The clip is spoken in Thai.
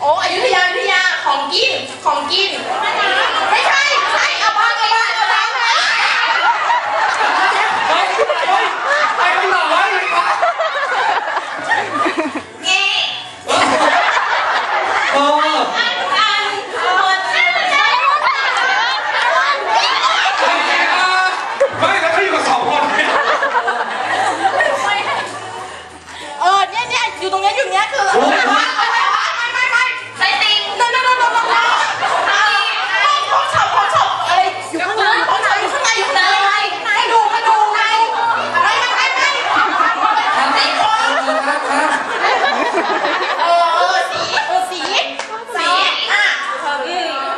โอ้อยุธยาอยุธยาของกินของกิน ไม่ใช่ใช่เอาบ้านเอาบ้านเอาบ้านนะเฮ้ยเฮ้ยใครมันหลอกวะอยู่ดีวะงี้เอออันอันหมดอันหมดอันหมดอันหมดเฮ้ยเออไม่แล้วเขาอยู่กับสองคนเนี่ยเออเนี่ยเนี่ยอยู่ตรงเนี้ยอยู่เนี้ยคืออะไร